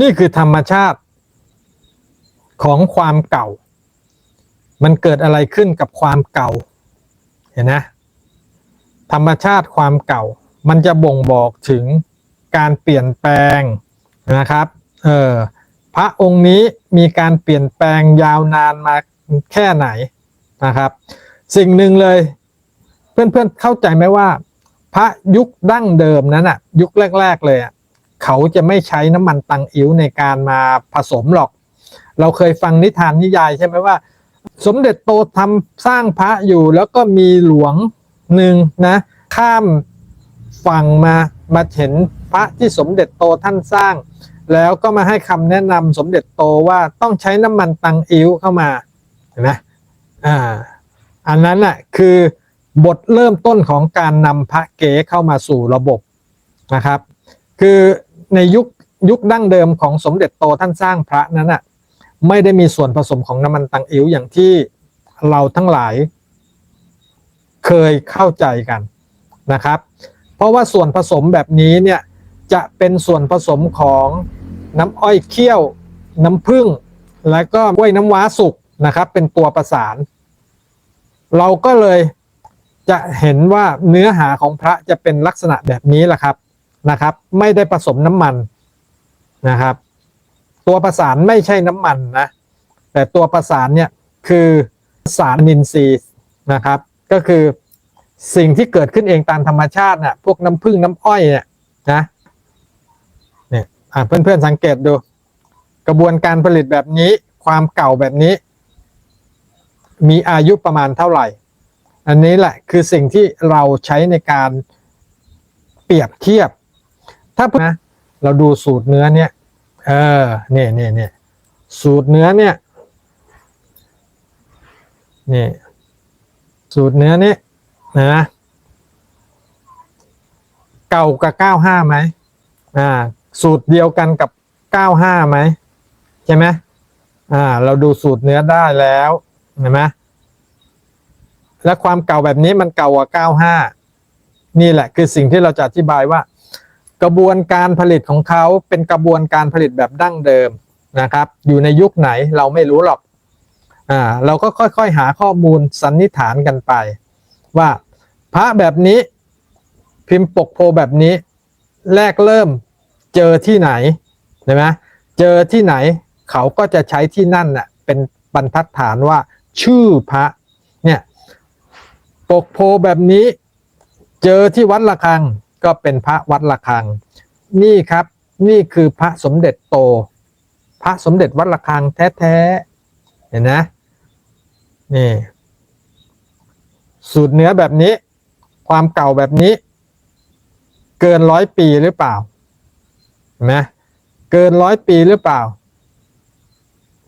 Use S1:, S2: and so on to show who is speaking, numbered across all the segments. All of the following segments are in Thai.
S1: นี่คือธรรมชาติของความเก่า มันเกิดอะไรขึ้นกับความเก่า เห็นนะ ธรรมชาติความเก่า มันจะบ่งบอกถึงการเปลี่ยนแปลงนะครับ เออ พระองค์นี้มีการเปลี่ยนแปลงยาวนานมาแค่ไหนนะครับ สิ่งหนึ่งเลย เพื่อนๆเข้าใจไหมว่า พระยุคดั้งเดิมนั้นอะยุคแรก ๆ เลยอะ เขาจะไม่ใช้น้ำมันตังอิ๋วในการมาผสมหรอก เราเคยฟังนิทานนิยายใช่ไหมว่า สมเด็จโตทำสร้างพระอยู่แล้วก็มีหลวงหนึ่งนะ ข้ามฝั่งมามาเห็นพระที่สมเด็จโตท่านสร้าง แล้วก็มาให้คำแนะนำสมเด็จโตว่าต้องใช้น้ำมันตังอิ๋วเข้ามาเห็นไหมอ่าอันนั้นน่ะคือบทเริ่มต้นของการนำพระเก๋เข้ามาสู่ระบบนะครับ คือ ในยุคยุคดั้งเดิมของสมเด็จโตท่านสร้างพระนั้นน่ะไม่ได้มีส่วนผสมของน้ำมันตังอิ๋วอย่างที่เราทั้งหลาย เคยเข้าใจกันนะครับ เพราะว่าส่วนผสมแบบนี้เนี่ยจะเป็นส่วนผสมของน้ำอ้อยเคี่ยว น้ำผึ้งและก็กล้วยน้ำว้าสุกนะครับ เป็นตัวประสาน เราก็เลยจะเห็นว่าเนื้อหาของพระจะเป็นลักษณะแบบนี้แหละครับ นะครับ ไม่ได้ผสมน้ำมันนะครับ ตัวประสานไม่ใช่น้ำมันนะแต่ตัวประสานเนี่ยคือสารนินทรีย์นะครับ ก็คือสิ่งที่เกิดขึ้นเองตามธรรมชาติน่ะพวกน้ำผึ้งน้ำอ้อยเนี่ยนะเนี่ยอะเพื่อนๆสังเกตดู กระบวนการผลิตแบบนี้ความเก่าแบบนี้ มีอายุประมาณเท่าไหร่ อันนี้แหละคือสิ่งที่เราใช้ในการเปรียบเทียบ ถ้านะเราดูสูตรเนื้อเนี่ย เออเนี่ยเนี่ยเนี่ยสูตรเนื้อเนี่ยนี่สูตรเนื้อนี้นะเก่ากับเก้าห้าไหมอ่า สูตรเดียวกันกับเก้าห้าไหมใช่ไหมอ่า เราดูสูตรเนื้อได้แล้วเห็นไหมและความเก่าแบบนี้มันเก่ากว่าเก้าห้านี่แหละคือสิ่งที่เราจะอธิบายว่า กระบวนการผลิตของเขาเป็นกระบวนการผลิตแบบดั้งเดิมนะครับ อยู่ในยุคไหนเราไม่รู้หรอกอ่าเราก็ค่อยๆหาข้อมูลสันนิษฐานกันไป ว่าพระแบบนี้พิมพ์ปกโพแบบนี้ แรกเริ่มเจอที่ไหนเห็นไหมเจอที่ไหนเขาก็จะใช้ที่นั่นน่ะเป็นบรรทัดฐานว่าชื่อพระเนี่ยปกโพแบบนี้ เจอที่วัดระฆัง ก็เป็นพระวัดระฆัง นี่ครับนี่คือพระสมเด็จโต พระสมเด็จวัดระฆังแท้ๆเห็นนะนี่สูตรเนื้อแบบนี้ ความเก่าแบบนี้ เกินร้อยปีหรือเปล่าเห็นไหมเกินร้อยปีหรือเปล่า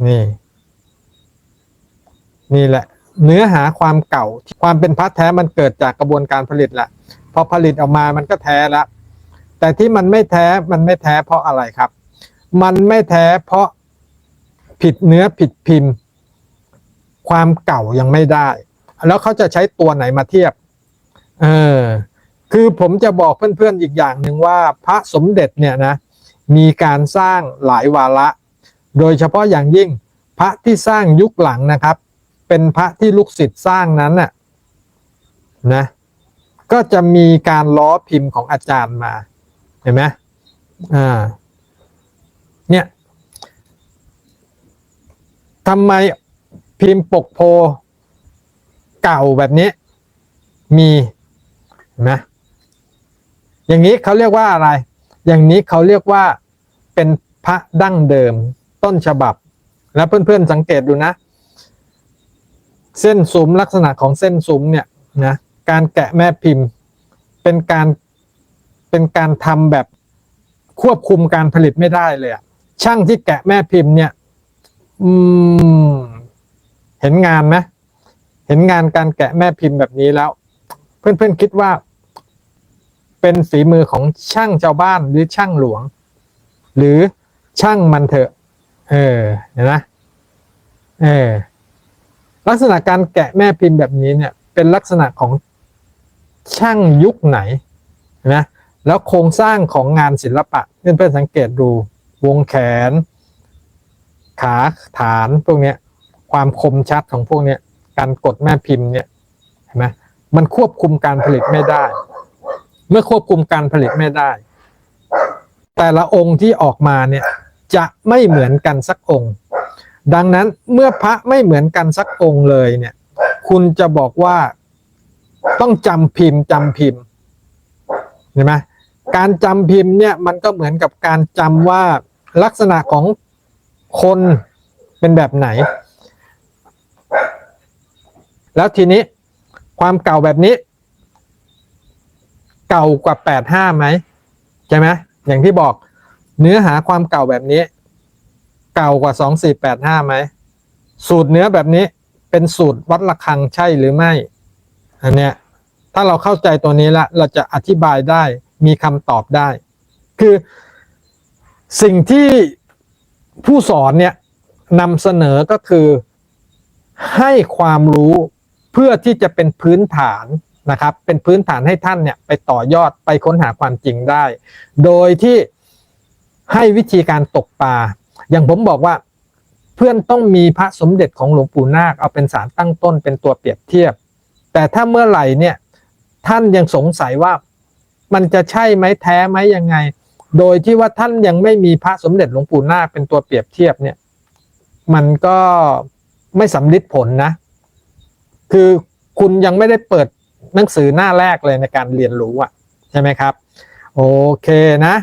S1: นี่ นี่แหละ เนื้อหาความเก่า ความเป็นพระแท้มันเกิดจากกระบวนการผลิตแหละ พอผลิตออกมามันก็แท้แล้ว แต่ที่มันไม่แท้มันไม่แท้เพราะอะไรครับ มันไม่แท้เพราะผิดเนื้อผิดพิมพ์ ความเก่ายังไม่ได้ แล้วเขาจะใช้ตัวไหนมาเทียบ เออ คือผมจะบอกเพื่อนๆอีกอย่างหนึ่งว่า พระสมเด็จเนี่ยนะ มีการสร้างหลายวาระ โดยเฉพาะอย่างยิ่งพระที่สร้างยุคหลังนะครับ เป็นพระที่ลูกศิษย์สร้างนั้นน่ะนะ ก็จะมีการล้อพิมพ์ของอาจารย์มาเห็นไหมอ่าเนี่ยทำไมพิมพ์ปกโพเก่าแบบนี้มีเห็นไหมอย่างนี้เขาเรียกว่าอะไร อย่างนี้เขาเรียกว่าเป็นพระดั้งเดิมต้นฉบับ แล้วเพื่อนๆสังเกตดูนะ เส้นซุ้มลักษณะของเส้นซุ้มเนี่ยนะ การแกะแม่พิมพ์ เป็นการเป็นการทำแบบควบคุมการผลิตไม่ได้เลยอะช่างที่แกะแม่พิมพ์เนี่ย อืม เห็นงานไหมเห็นงานการแกะแม่พิมพ์แบบนี้แล้ว เพื่อนๆคิดว่า เป็นฝีมือของช่างชาวบ้านหรือช่างหลวง หรือช่างมันเถอะ เออเห็นไหมเออลักษณะการแกะแม่พิมพ์แบบนี้เนี่ย เป็นลักษณะของ ช่างยุคไหนนะแล้วโครงสร้างของงานศิลปะเพื่อนๆสังเกตดูวงแขน ขาฐานพวกนี้ความคมชัดของพวกนี้การกดแม่พิมพ์เนี่ยเห็นไหมมันควบคุมการผลิตไม่ได้ เมื่อควบคุมการผลิตไม่ได้ แต่ละองค์ที่ออกมาเนี่ยจะไม่เหมือนกันสักองค์ ดังนั้นเมื่อพระไม่เหมือนกันสักองค์เลยเนี่ย คุณจะบอกว่า ต้องจำพิมพ์จำพิมพ์เห็นไหมการจำพิมพ์เนี่ยมันก็เหมือนกับการจำว่าลักษณะของคนเป็นแบบไหน แล้วทีนี้ความเก่าแบบนี้ เก่ากว่าแปดห้าไหมใช่ไหมอย่างที่บอกเนื้อหาความเก่าแบบนี้ เก่ากว่าสองสี่แปดห้าไหมสูตรเนื้อแบบนี้เป็นสูตรวัดระฆังใช่หรือไม่ อันเนี้ยถ้าเราเข้าใจตัวนี้ละเราจะอธิบายได้มีคำตอบได้ คือสิ่งที่ผู้สอนเนี่ยนำเสนอก็คือให้ความรู้เพื่อที่จะเป็นพื้นฐานนะครับ เป็นพื้นฐานให้ท่านเนี่ยไปต่อยอดไปค้นหาความจริงได้ โดยที่ให้วิธีการตกปลาอย่างผมบอกว่าเพื่อนต้องมีพระสมเด็จของหลวงปู่นาคเอาเป็นสารตั้งต้นเป็นตัวเปรียบเทียบ แต่ถ้าเมื่อไหร่เนี่ยท่านยังสงสัยว่ามันจะใช่ไหมแท้ไหมยังไง โดยที่ว่าท่านยังไม่มีพระสมเด็จหลวงปู่นาคเป็นตัวเปรียบเทียบเนี่ย มันก็ไม่สำลิดผลนะ คือคุณยังไม่ได้เปิดหนังสือหน้าแรกเลยในการเรียนรู้อะใช่ไหมครับ โอเคนะ